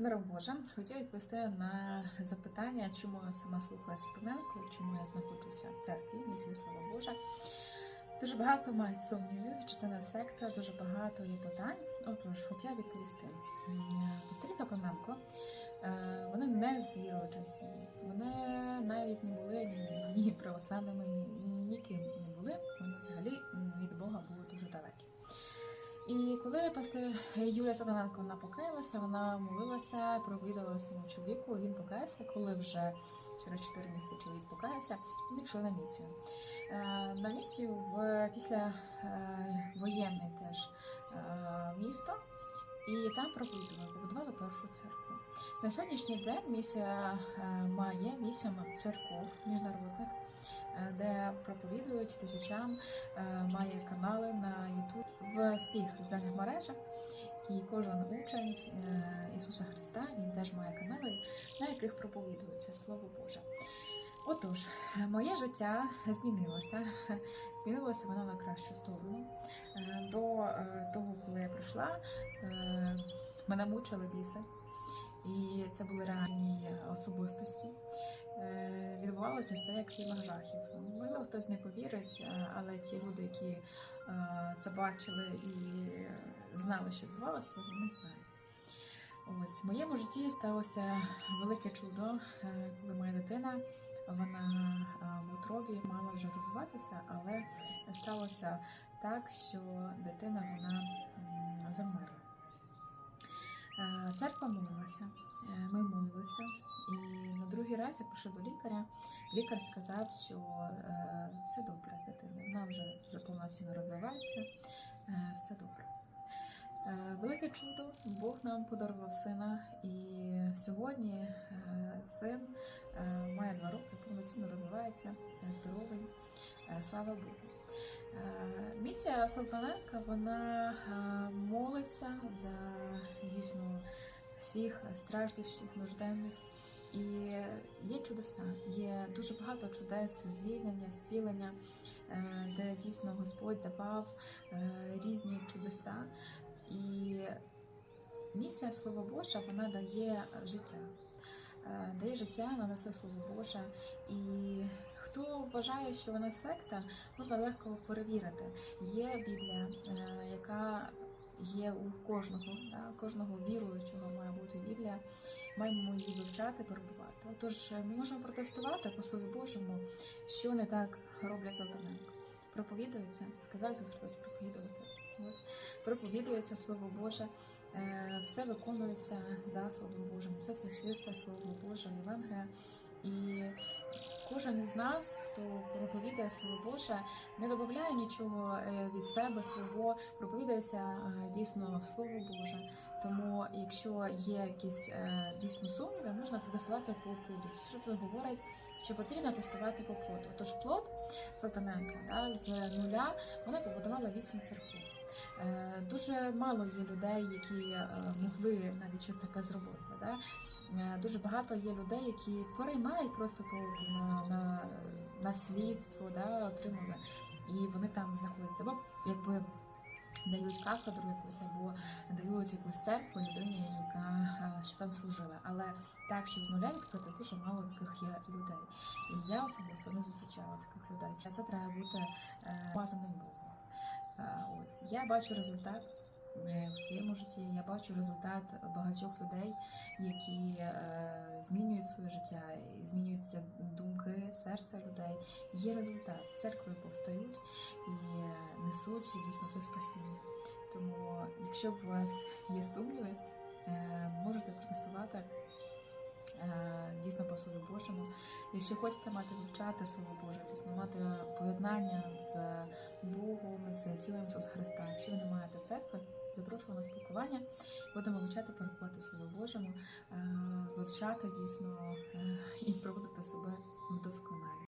З Божим хотів відповісти на запитання, чому я сама слухала Святоненко, чому я знаходжуся в церкві, місії Слава Божа. Дуже багато мають сумнівів, чи це не секта, дуже багато є питань. Отож, хотіла відповісти. Пастирі Святоненко, е, вони не з віруючої сім'ї. Вони навіть не були ні православними, ніким не були. Вони взагалі від Бога були дуже далекі. І коли пастир Юлія Сатаненко вона покаялася, вона молилася, проповідала своєму чоловіку. Він покаявся, коли вже через 4 місяці чоловік покаявся, вони пішли на місію. Е, На місію в після е, воєнне теж е, місто, і там проповідували, побудували першу церкву. На сьогоднішній день місія має вісім церков міжнародних, де проповідують тисячам, має канали на YouTube в всіх соціальних мережах. І кожен учень е, Ісуса Христа він теж має канали, на яких проповідується Слово Боже. Отож, моє життя змінилося. Змінилося воно на кращу сторону. Е, До е, того, коли я прийшла, мене мучили біси. І це були реальні особистості. Відбувалося все як в фільмах жахів. Можливо, хтось не повірить, е, але ті люди, які е, це бачили і знали, що відбувалося, вони знають. Ось в моєму житті сталося велике чудо, е, коли моя дитина вона в утробі мала вже розвиватися, але сталося так, що дитина вона замерла. Е, Церква молилася, е, ми молилися, і на другий раз я прийшла до лікаря. Лікар сказав, що е, все добре з дитиною. Вона вже повноцінно розвивається, все добре. Велике чудо, Бог нам подарував сина, і сьогодні син має два роки, повноцінно розвивається, здоровий. Слава Богу. Е, Місія Салтаненка вона е, молиться за дійсно всіх страждущих, нужденних. І є чудеса, є дуже багато чудес, звільнення, зцілення, е, де дійсно Господь давав різні чудеса. І місія Слово Боже вона дає життя. Дає життя, вона несе Слово Боже. І вважає, що вона секта, можна легко перевірити. Є Біблія, е, яка є у кожного, да, кожного віруючого має бути Біблія. Маємо її вивчати, перебувати. Отож, ми можемо протестувати по Слову Божому, що не так роблять Салтаненко. Проповідується, сказав Христос проповідувати. Ось проповідується Слово Боже, е, все виконується за Словом Божим. Все це чисте Слово Боже, Євангелія. І кожен із нас, хто проповідує Слово Боже, не додає нічого е, від себе свого, проповідається е, дійсно Слово Боже. Тому, якщо є якісь е, дійсно сумніви, можна протестувати по плоду. Це говорить, що потрібно тестувати по плоду. Тож плод Салтаненка да, з нуля вони побудували вісім церков. Е, Дуже мало є людей, які е, могли навіть щось таке зробити. Да? Е, Дуже багато є людей, які переймають просто по на, на наслідство, да, отримали, і вони там знаходяться. Або якби дають кафедру якусь, або дають якусь церкву людині, яка що там служила. Але так, щоб нуля відкрити, дуже мало таких є людей. І я особисто не зустрічала таких людей. Це треба бути базаним Богом. Ось я бачу результат е, у своєму житті. Я бачу результат багатьох людей, які е, змінюють своє життя, змінюються думки, серця людей. Є результат. Церкви повстають і е, несуть дійсно це спасіння. Тому, якщо у вас є сумніви, можете протестувати. Е, Дійсно по Слові Божому. Якщо хочете мати вивчати Слово Боже, дійсно мати поєднання з Богом, з тілом Ісуса Христа. Якщо ви не маєте церкви, запрошую на спілкування. Будемо вивчати переходити в Слово Божому, е, вивчати дійсно е, і проводити себе вдосконалі.